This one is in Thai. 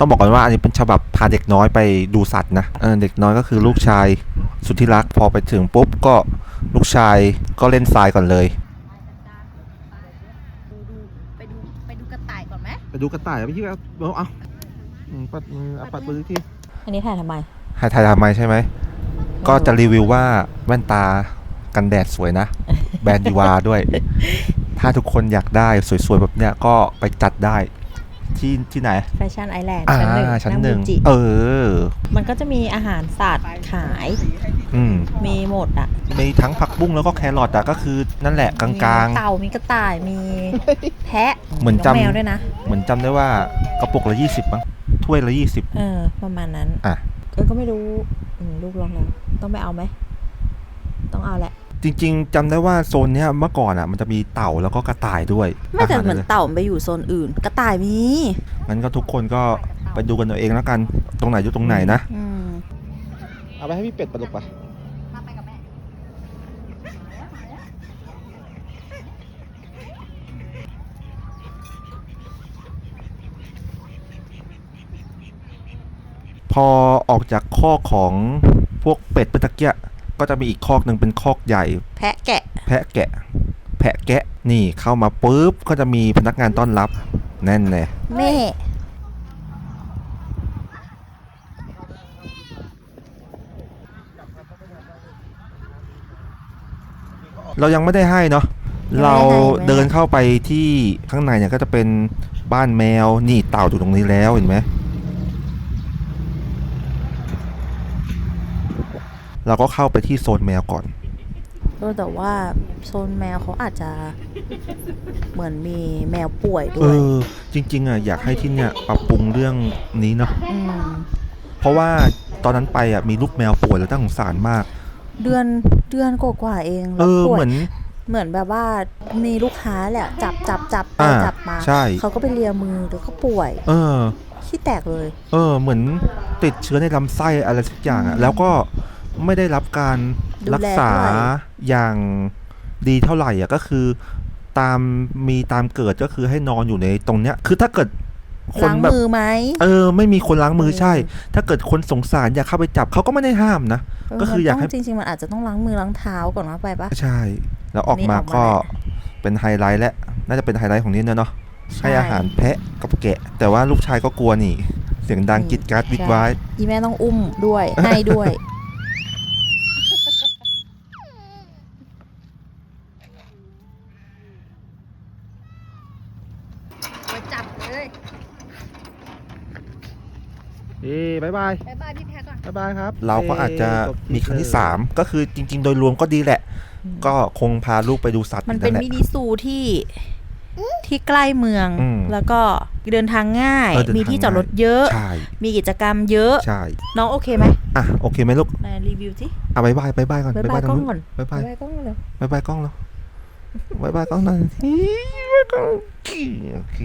ต้องบอกก่อนว่าอันนี้เป็นฉบับพาเด็กน้อยไปดูสัตว์นะเออเด็กน้อยก็คือลูกชายสุดที่รักพอไปถึงปุ๊บก็ลูกชายก็เล่นทรายก่อนเลยดูดูไปดูไปดูกระต่ายก่อนไหมไปดูกระต่ายไปที่เอาเอาปัดมือเอาปัดมือที่อันนี้ถ่ายทำไมหายถ่ายทำไมใช่ไหมก็จะรีวิวว่าแว่นตากันแดดสวยนะ แบรนด์ดีวาด้วย ถ้าทุกคนอยากได้สวยๆแบบเนี้ยก็ไปจัดได้ ที่ที่ไหนแฟชั่นไอแลนด์อ่าชั้นหนึ่งชั้นหนึ่งาบูจิเออ มันก็จะมีอาหารสัตว์ขาย อืมมีหมดอะมีทั้งผักบุ้งแล้วก็แครอทอะก็คือนั่นแหละกลางมีเต่ามีกระต่ายมีแพะเหมือนจำงแมวด้วยนะๆเหมือนจำได้ว่ากระปุกละยี่สิบมั้งถ้วยละยี่สิบ เออ ประมาณนั้นอะ เออก็ไม่รู้อืมลูกลองแล้ว ต้องไปเอาไหม ต้องเอาแหละ จริง ๆจำได้ว่าโซนเนี้ยเมื่อก่อนอะมันจะมีเต่าแล้วก็กระต่ายด้วยไม่แต่าารเหมือนลยเต่ามันไปอยู่โซนอื่น กระต่ายมีงั้นก็ทุกคนก็ไปดูกันเอาเองแล้วกันตรงไหนอยู่ตรงไหนนะ อืมเอาไปให้พี่เป็ดปลาดุกปะมาไปกับแม่พอออกจากคอกของพวกเป็ดเมื่อตะเกีย ก็จะมีอีกคอกหนึ่งเป็นคอกใหญ่ แพะแกะ แพะแกะ แพะแกะนี่เข้ามาปุ๊บก็จะมีพนักงานต้อนรับแน่นเลยแม่ เรายังไม่ได้ให้เนาะเราเดินเข้าไปที่ข้างในเนี่ยก็จะเป็นบ้านแมวนี่เต่าอยู่ตรงนี้แล้วเห็นไหม เราก็เข้าไปที่โซนแมวก่อนเออแต่ว่าโซนแมวเขาอาจจะเหมือนมีแมวป่วยด้เอวยอจริง ๆอะอยากให้ที่เนี่ยปรับปรุงเรื่องนี้เนาะอืมเพราะว่าตอนนั้นไปอะมีลูกแมวป่วยแล้วน่าสงสารมาก เดือนเดือนกว่าๆเองเอแล้วอป่วเหยมือน เหมือนแบบว่ามีลูกค้าแหละจับจับจับไปอ่าจับมาใช่ เขาก็ไปเลียมือแล้วก็ป่วยเออขี้แตกเลย เออเหมือนติดเชื้อในลำไส้อะไรสักอย่างอะอืมแล้วก็ ไม่ได้รับการดูแลรักษาเท่าไหร่อย่างดีเท่าไหร่อะก็คือตามมีตามเกิดก็คือให้นอนอยู่ในตรงเนี้ย คือถ้าเกิดคนล้างแบบมือไหมเออ ไม่มีคนล้างมือเออใช่ ถ้าเกิดคนสงสารอยากเข้าไปจับเขาก็ไม่ได้ห้ามนะเก็คืออยากให้มันต้งจริงๆมันอาจจะต้องล้างมือล้างเท้าก่อนว่าไปปะใช่ แล้วออกนี่มาออกมาก็แล้วเป็นไฮไลท์และ น่าจะเป็นไฮไลท์ของนี่เนาะใช่ให้อาหารแพะกับแกะ แต่ว่าลูกชายก็กลัวนี่ เสียงดังอืมกิดการ์ดวิดใช่ไว้อีแม่ต้องอุ้มด้วยให้ด้วย ไปจับ เลยเอ้บายบายบายบายพี่แพรก่อน บายบายครับเราก็อาจจะมีครั้งที่ 3 ก็คือจริง ๆ โดยรวมก็ดีแหละ ก็คงพาลูกไปดูสัตว์มันเป็นแหละมินิซูที่ที่ใกล้เมือง อืมแล้วก็เดินทางง่าย เออเดินทาง มีที่จอดรถเยอะ ใช่มีกิจกรรมเยอะ ใช่น้องโอเคไหมอะโอเคไหมลูกไหนรีวิวสิอะบายบายบายบายก่อนบายบายทกล้องนู้ก่อนบายบายบายบายกล้องเลยบายบายกล้องแล้วบายบายกล้องหน่อยบายบายกล้องโอเค